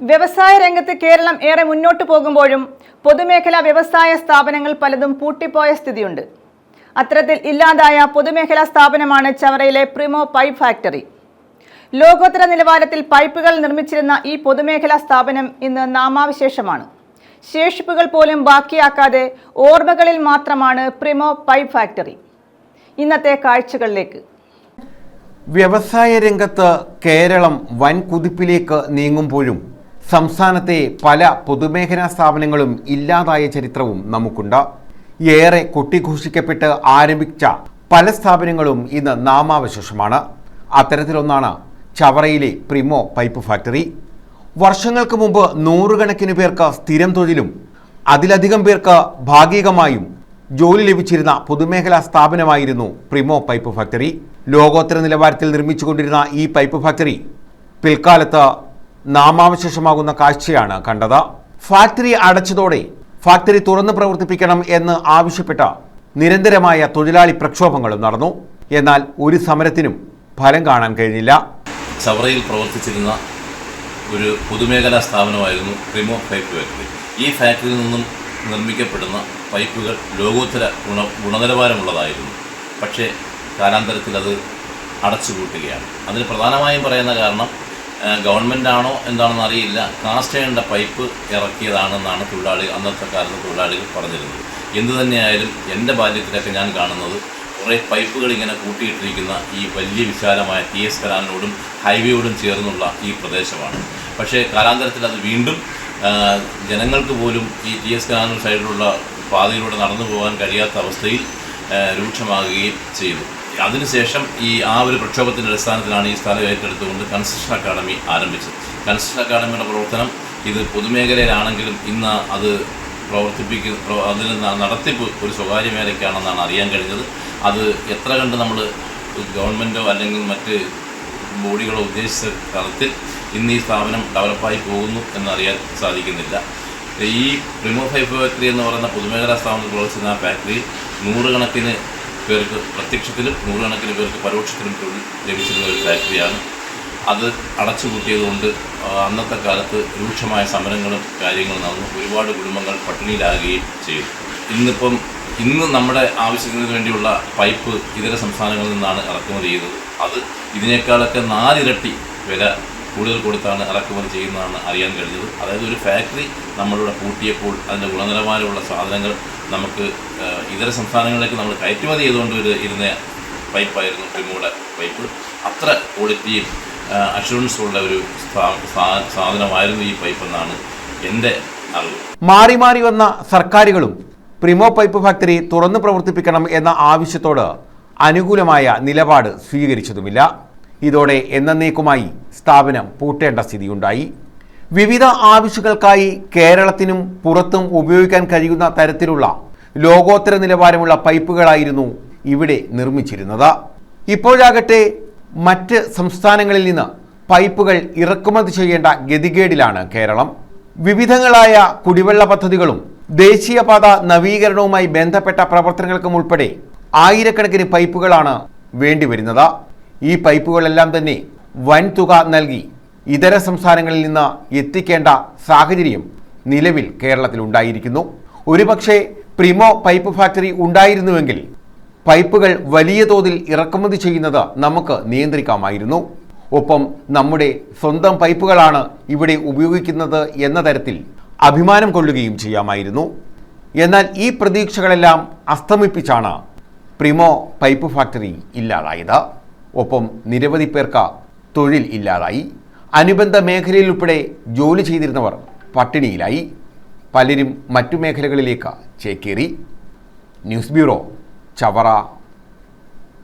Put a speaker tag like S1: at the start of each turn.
S1: വ്യവസായ രംഗത്ത് കേരളം ഏറെ മുന്നോട്ട് പോകുമ്പോഴും പൊതുമേഖലാ വ്യവസായ സ്ഥാപനങ്ങൾ പലതും പൂട്ടിപ്പോയ സ്ഥിതിയുണ്ട്. അത്തരത്തിൽ ഇല്ലാതായ പൊതുമേഖലാ സ്ഥാപനമാണ് ചവറയിലെ പ്രിമോ പൈപ്പ് ഫാക്ടറി. ലോകോത്തര നിലവാരത്തിൽ പൈപ്പുകൾ നിർമ്മിച്ചിരുന്ന ഈ പൊതുമേഖലാ സ്ഥാപനം ഇന്ന് നാമാവിശേഷമാണ്. ശേഷിപ്പുകൾ പോലും ബാക്കിയാക്കാതെ ഓർമ്മകളിൽ മാത്രമാണ് പ്രിമോ പൈപ്പ് ഫാക്ടറി. ഇന്നത്തെ കാഴ്ചകളിലേക്ക്.
S2: വ്യവസായ രംഗത്ത് കേരളം വൻ കുതിപ്പിലേക്ക് നീങ്ങുമ്പോഴും സംസ്ഥാനത്തെ പല പൊതുമേഖലാ സ്ഥാപനങ്ങളും ഇല്ലാതായ ചരിത്രവും നമുക്കുണ്ട്. ഏറെ കൊട്ടിഘോഷിക്കപ്പെട്ട് ആരംഭിച്ച പല സ്ഥാപനങ്ങളും ഇന്ന് നാമാവശേഷമാണ്. അത്തരത്തിലൊന്നാണ് ചവറയിലെ പ്രിമോ പൈപ്പ് ഫാക്ടറി. വർഷങ്ങൾക്ക് മുമ്പ് നൂറുകണക്കിന് പേർക്ക് സ്ഥിരം തൊഴിലും അതിലധികം പേർക്ക് ഭാഗികമായും ജോലി ലഭിച്ചിരുന്ന പൊതുമേഖലാ സ്ഥാപനമായിരുന്നു പ്രിമോ പൈപ്പ് ഫാക്ടറി. ലോകോത്തര നിലവാരത്തിൽ നിർമ്മിച്ചുകൊണ്ടിരുന്ന ഈ പൈപ്പ് ഫാക്ടറി പിൽക്കാലത്ത് നാമാവശേഷമാകുന്ന കാഴ്ചയാണ് കണ്ടത്. ഫാക്ടറി അടച്ചതോടെ ഫാക്ടറി തുറന്ന് പ്രവർത്തിപ്പിക്കണം എന്ന് ആവശ്യപ്പെട്ട നിരന്തരമായ തൊഴിലാളി പ്രക്ഷോഭങ്ങളും നടന്നു. എന്നാൽ ഒരു സമരത്തിനും ഫലം കാണാൻ കഴിഞ്ഞില്ല.
S3: ചവറയിൽ പ്രവർത്തിച്ചിരുന്ന ഒരു പൊതുമേഖലാ സ്ഥാപനമായിരുന്നു റിമോ പൈപ്പ് ഫാക്ടറി. ഈ ഫാക്ടറിയിൽ നിന്നും നിർമ്മിക്കപ്പെടുന്ന പൈപ്പുകൾ ലോകോത്തര ഗുണ ഗുണനിലവാരമുള്ളതായിരുന്നു. പക്ഷേ കാലാന്തരത്തിൽ അത് അടച്ചുപൂട്ടുകയാണ്. അതിന് പ്രധാനമായും പറയുന്ന കാരണം ഗവൺമെന്റ് ആണോ എന്താണെന്ന് അറിയില്ല. കാസ്റ്റ് അയണിന്റെ പൈപ്പ് ഇറക്കിയതാണെന്നാണ് തൊഴിലാളി അന്നത്തെ കാലത്ത് തൊഴിലാളികൾ പറഞ്ഞിരുന്നത്. എന്തു തന്നെയായാലും എന്റെ ബാല്യത്തിലൊക്കെ ഞാൻ കാണുന്നത് കുറേ പൈപ്പുകൾ ഇങ്ങനെ കൂട്ടിയിട്ടിരിക്കുന്ന ഈ വലിയ വിശാലമായ ടി എസ് കനാലിനോടും ഹൈവേയോടും ചേർന്നുള്ള ഈ പ്രദേശമാണ്. പക്ഷേ കാലാന്തരത്തിൽ അത് വീണ്ടും ജനങ്ങൾക്ക് പോലും ഈ ടി എസ് കനാലിന് സൈഡിലുള്ള പാതയിലൂടെ നടന്നു പോകാൻ കഴിയാത്ത അവസ്ഥയിൽ രൂക്ഷമാകുകയും ചെയ്തു. അതിനുശേഷം ഈ ആ ഒരു പ്രക്ഷോഭത്തിന്റെ അടിസ്ഥാനത്തിലാണ് ഈ സ്ഥലം ഏറ്റെടുത്തുകൊണ്ട് കൺസ്ട്രക്ഷൻ അക്കാഡമി ആരംഭിച്ചത്. കൺസ്ട്രക്ഷൻ അക്കാഡമിയുടെ പ്രവർത്തനം ഇത് പൊതുമേഖലയിലാണെങ്കിലും ഇന്ന് അത് പ്രവർത്തിപ്പിക്കുന്ന അതിൽ നടത്തിപ്പ് ഒരു സ്വകാര്യ മേഖലയ്ക്കാണെന്നാണ് അറിയാൻ കഴിഞ്ഞത്. അത് എത്ര കണ്ട് നമ്മൾ ഗവൺമെന്റോ അല്ലെങ്കിൽ മറ്റ് ബോഡികളോ ഉദ്ദേശിച്ച തലത്തിൽ ഇന്ന് ഈ സ്ഥാപനം ഡെവലപ്പായി പോകുന്നു എന്നറിയാൻ സാധിക്കുന്നില്ല. ഈ പ്രിമോ ഫൈബർ ഫാക്ടറി എന്ന് പറയുന്ന പൊതുമേഖലാ സ്ഥാപനത്തിൽ പ്രവർത്തിക്കുന്ന ആ ഫാക്ടറിയിൽ നൂറുകണക്കിന് പേർക്ക് പ്രത്യക്ഷത്തിലും നൂറുകണക്കിന് പേർക്ക് പരോക്ഷത്തിലും തൊഴിൽ ലഭിച്ചിരുന്ന ഒരു ഫാക്ടറിയാണ്. അത് അടച്ചുപൂട്ടിയതുകൊണ്ട് അന്നത്തെ കാലത്ത് രൂക്ഷമായ സമരങ്ങളും കാര്യങ്ങളും നടന്നു. ഒരുപാട് കുടുംബങ്ങൾ പട്ടിണിയിലാകുകയും ചെയ്തു. ഇന്നിപ്പം ഇന്ന് നമ്മുടെ ആവശ്യത്തിന് വേണ്ടിയുള്ള പൈപ്പ് ഇതര സംസ്ഥാനങ്ങളിൽ നിന്നാണ് ഇറക്കുമതി ചെയ്തത്. അത് ഇതിനേക്കാളൊക്കെ നാലിരട്ടി വില കൂടുതൽ കൊടുത്താണ് ഇറക്കുമതി ചെയ്യുന്നതാണ് അറിയാൻ കഴിഞ്ഞത്. അതായത് ഒരു ഫാക്ടറി നമ്മളിവിടെ പൂട്ടിയപ്പോൾ അതിന്റെ ഗുണനിലവാരമുള്ള സാധനങ്ങൾ നമുക്ക് ഇതര സംസ്ഥാനങ്ങളിലേക്ക് നമ്മൾ കയറ്റുമതി ചെയ്തുകൊണ്ട് ഇരുന്ന പൈപ്പായിരുന്നു പ്രിമോയുടെ പൈപ്പ്. അത്ര ക്വാളിറ്റിയും അഷുറൻസും ഉള്ള ഒരു സാധനമായിരുന്നു ഈ പൈപ്പ് എന്നാണ് എന്റെ അറിവ്.
S2: മാറി മാറി വന്ന സർക്കാരുകളും പ്രിമോ പൈപ്പ് ഫാക്ടറി തുറന്നു പ്രവർത്തിപ്പിക്കണം എന്ന ആവശ്യത്തോട് അനുകൂലമായ നിലപാട് സ്വീകരിച്ചതുമില്ല. ഇതോടെ എന്നേക്കുമായി സ്ഥാപനം പൂട്ടേണ്ട സ്ഥിതിയുണ്ടായി. വിവിധ ആവശ്യങ്ങൾക്കായി കേരളത്തിനും പുറത്തും ഉപയോഗിക്കാൻ കഴിയുന്ന തരത്തിലുള്ള ലോകോത്തര നിലവാരമുള്ള പൈപ്പുകളായിരുന്നു ഇവിടെ നിർമ്മിച്ചിരുന്നത്. ഇപ്പോഴാകട്ടെ മറ്റ് സംസ്ഥാനങ്ങളിൽ നിന്ന് പൈപ്പുകൾ ഇറക്കുമതി ചെയ്യേണ്ട ഗതികേടിലാണ് കേരളം. വിവിധങ്ങളായ കുടിവെള്ള പദ്ധതികളും ദേശീയപാത നവീകരണവുമായി ബന്ധപ്പെട്ട പ്രവർത്തനങ്ങൾക്കും ഉൾപ്പെടെ ആയിരക്കണക്കിന് പൈപ്പുകളാണ് വേണ്ടിവരുന്നത്. ഈ പൈപ്പുകളെല്ലാം തന്നെ വൻതുക നൽകി ഇതര സംസ്ഥാനങ്ങളിൽ നിന്ന് എത്തിക്കേണ്ട സാഹചര്യം നിലവിൽ കേരളത്തിൽ ഉണ്ടായിരിക്കുന്നു. ഒരുപക്ഷെ പ്രിമോ പൈപ്പ് ഫാക്ടറി ഉണ്ടായിരുന്നുവെങ്കിൽ പൈപ്പുകൾ വലിയ തോതിൽ ഇറക്കുമതി ചെയ്യുന്നത് നമുക്ക് നിയന്ത്രിക്കാമായിരുന്നു. ഒപ്പം നമ്മുടെ സ്വന്തം പൈപ്പുകളാണ് ഇവിടെ ഉപയോഗിക്കുന്നത് എന്ന തരത്തിൽ അഭിമാനം കൊള്ളുകയും ചെയ്യാമായിരുന്നു. എന്നാൽ ഈ പ്രതീക്ഷകളെല്ലാം അസ്തമിപ്പിച്ചാണ് പ്രിമോ പൈപ്പ് ഫാക്ടറി ഇല്ലാതായത്. ഒപ്പം നിരവധി പേർക്ക് തൊഴിൽ ഇല്ലാതായി. അനുബന്ധ മേഖലയിൽ ഉൾപ്പെടെ ജോലി ചെയ്തിരുന്നവർ പട്ടിണിയിലായി. പലരും മറ്റു മേഖലകളിലേക്ക് ചേക്കേറി. News bureau Chavara.